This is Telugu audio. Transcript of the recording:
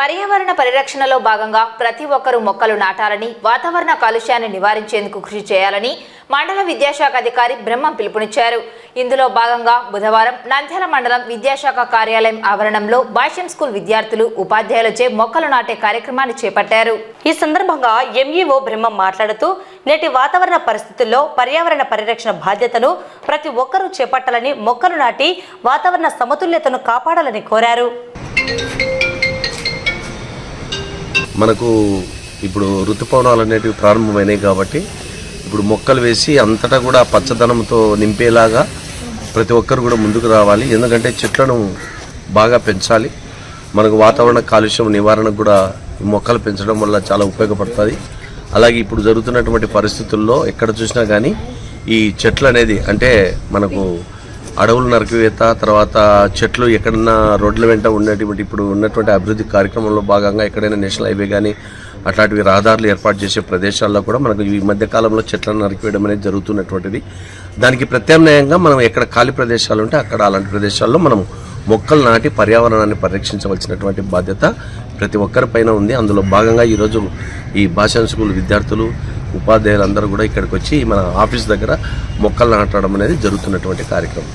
పర్యావరణ పరిరక్షణలో భాగంగా ప్రతి ఒక్కరూ మొక్కలు నాటాలని వాతావరణ కాలుష్యాన్ని నివారించేందుకు కృషి చేయాలని మండల విద్యాశాఖ అధికారి బ్రహ్మం పిలుపునిచ్చారు. ఇందులో భాగంగా బుధవారం నంద్యాల మండలం విద్యాశాఖ కార్యాలయం ఆవరణంలో భాష్యం స్కూల్ విద్యార్థులు ఉపాధ్యాయులచే మొక్కలు నాటే కార్యక్రమాన్ని చేపట్టారు. ఈ సందర్భంగా ఎంఈఓ బ్రహ్మం మాట్లాడుతూ నేటి వాతావరణ పరిస్థితుల్లో పర్యావరణ పరిరక్షణ బాధ్యతను ప్రతి ఒక్కరూ చేపట్టాలని మొక్కలు నాటి వాతావరణ సమతుల్యతను కాపాడాలని కోరారు. మనకు ఇప్పుడు ఋతుపవనాలు అనేటివి ప్రారంభమైనాయి కాబట్టి ఇప్పుడు మొక్కలు వేసి అంతటా కూడా పచ్చదనంతో నింపేలాగా ప్రతి ఒక్కరు కూడా ముందుకు రావాలి. ఎందుకంటే చెట్లను బాగా పెంచాలి. మనకు వాతావరణ కాలుష్యం నివారణకు కూడా మొక్కలు పెంచడం వల్ల చాలా ఉపయోగపడుతుంది. అలాగే ఇప్పుడు జరుగుతున్నటువంటి పరిస్థితుల్లో ఎక్కడ చూసినా కానీ ఈ చెట్లు అనేది అంటే మనకు అడవులు నరికివేత తర్వాత చెట్లు ఎక్కడన్నా రోడ్ల వెంట ఉన్నటువంటి ఇప్పుడు ఉన్నటువంటి అభివృద్ధి కార్యక్రమంలో భాగంగా ఎక్కడైనా నేషనల్ హైవే కానీ అట్లాంటివి రహదారులు ఏర్పాటు చేసే ప్రదేశాల్లో కూడా మనకు ఈ మధ్య కాలంలో చెట్లను నరికివేయడం అనేది జరుగుతున్నటువంటిది. దానికి ప్రత్యామ్నాయంగా మనం ఎక్కడ ఖాళీ ప్రదేశాలు ఉంటే అక్కడ అలాంటి ప్రదేశాల్లో మనం మొక్కలు నాటి పర్యావరణాన్ని పరిరక్షించవలసినటువంటి బాధ్యత ప్రతి ఒక్కరిపైన ఉంది. అందులో భాగంగా ఈరోజు ఈ భాషా స్కూల్ విద్యార్థులు ఉపాధ్యాయులందరూ కూడా ఇక్కడికి వచ్చి మన ఆఫీస్ దగ్గర మొక్కలు నాటడం అనేది జరుగుతున్నటువంటి కార్యక్రమం.